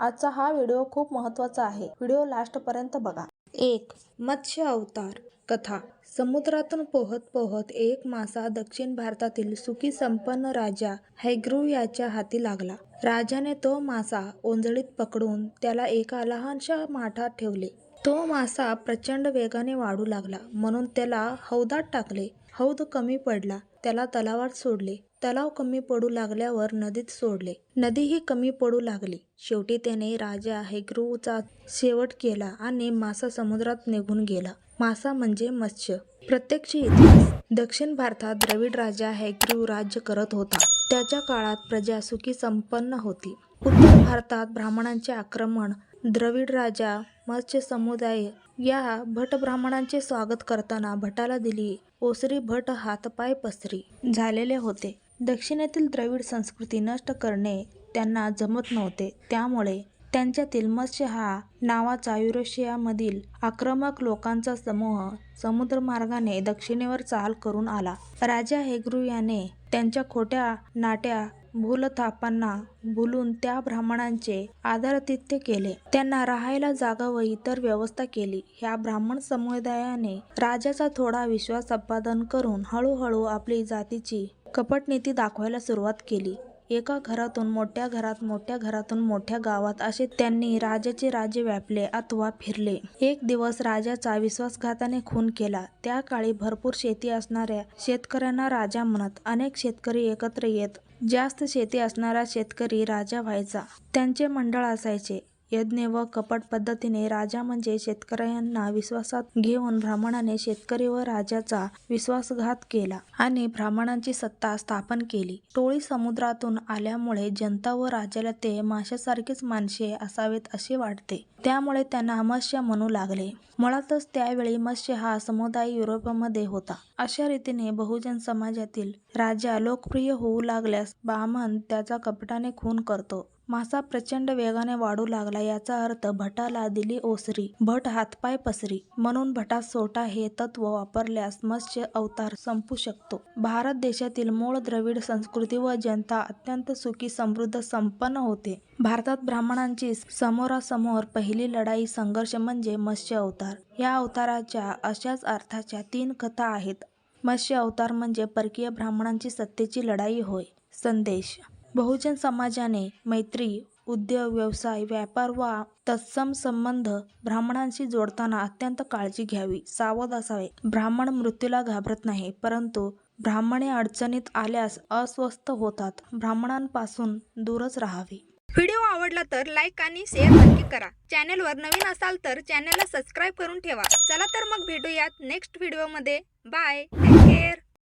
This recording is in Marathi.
आजचा हा व्हिडिओ खूप महत्त्वाचा आहे. व्हिडिओ लास्टपर्यंत बघा. एक मत्स्य अवतार कथा. समुद्रातून पोहत पोहत एक मासा दक्षिण भारतातील सुखी संपन्न राजा हैग्रू याच्या हाती लागला. राजाने तो मासा ओंजळीत पकडून त्याला एका लहानशा माठात ठेवले. तो मासा प्रचंड वेगाने वाढू लागला म्हणून त्याला हौदात टाकले. हौद कमी पडला त्याला तलावात सोडले. तलाव कमी पडू लागल्यावर नदीत सोडले. नदीही कमी पडू लागली. शेवटी त्याने राजा हेग्रूचा शेवट केला आणि मासा समुद्रात निघून गेला. मासा म्हणजे मत्स्य. प्रत्यक्ष इतिहास. दक्षिण भारतात द्रविड राजा हेग्रू राज्य करत होता. त्याच्या काळात प्रजा सुखी संपन्न होती. उत्तर भारतात ब्राह्मणांचे आक्रमण द्रविड राजा मत्स्य समुदाय या भट ब्राह्मणांचे स्वागत करताना भटाला दिली ओसरी भट हातपाय पसरी झालेले होते. दक्षिणेतील द्रविड संस्कृती नष्ट करणे त्यांना जमत नव्हते. त्यामुळे त्यांच्यातील मत्स्य हा नावाचा युरेशियामधील आक्रमक लोकांचा समूह समुद्रमार्गाने दक्षिणेवर चाल करून आला. राजा हेग्रू याने त्यांच्या खोट्या नाट्या भूलथापांना भुलून त्या ब्राह्मणांचे आदरातिथ्य केले. त्यांना राहायला जागा व इतर व्यवस्था केली. ह्या ब्राह्मण समुदायाने राजाचा थोडा विश्वास संपादन करून हळूहळू आपली जातीची कपटनीती दाखवायला सुरुवात केली. एका घरातून मोठ्या घरात मोठ्या घरातून मोठ्या गावात असे त्यांनी राजाचे राज्य व्यापले अथवा फिरले. एक दिवस राजाचा विश्वासघाताने खून केला. त्या काळी भरपूर शेती असणाऱ्या शेतकऱ्यांना राजा म्हणत अनेक शेतकरी एकत्र येत. जास्त शेती असणारा शेतकरी राजा व्हायचा. त्यांचे मंडळ असायचे. यज्ञ व कपट पद्धतीने राजा म्हणजे शेतकऱ्यांना विश्वासात घेऊन ब्राह्मणाने शेतकरी व राजाचा विश्वासघात केला आणि ब्राह्मणांची सत्ता स्थापन केली. टोळी समुद्रातून आल्यामुळे जनता व राजाला ते माशासारखीच माणसे असावेत असे वाटते. त्यामुळे त्यांना मत्स्य म्हणू लागले. मुळातच त्यावेळी मत्स्य हा समुदाय युरोपमध्ये होता. अशा रीतीने बहुजन समाजातील राजा लोकप्रिय होऊ लागल्यास बामन त्याचा कपटाने खून करतो. मासा प्रचंड वेगाने वाढू लागला याचा अर्थ भटाला दिली ओसरी भट हातपाय पसरी. म्हणून भटा सोटा हे तत्व वापरल्यास मत्स्य अवतार संपू शकतो. भारत देशातील मूळ द्रविड संस्कृती व जनता अत्यंत सुखी समृद्ध संपन्न होते. भारतात ब्राह्मणांची समोरासमोर पहिली लढाई संघर्ष म्हणजे मत्स्य अवतार. या अवताराच्या अशाच अर्थाच्या तीन कथा आहेत. मत्स्य अवतार म्हणजे परकीय ब्राह्मणांची सत्तेची लढाई होय. संदेश. बहुजन समाजाने मैत्री उद्योग व्यवसाय व्यापार वा तत्सम संबंध ब्राह्मणांशी जोडताना अत्यंत काळजी घ्यावी सावध असावे. ब्राह्मण मृत्यूला घाबरत नाही परंतु ब्राह्मणे अडचणीत आल्यास अस्वस्थ होतात. ब्राह्मणांपासून दूरच राहावे. व्हिडिओ आवडला तर लाईक आणि शेअर नक्की करा. चॅनलवर नवीन असाल तर चॅनलला सबस्क्राईब करून ठेवा. चला तर मग भेटूयात नेक्स्ट व्हिडिओमध्ये. बाय. Take care.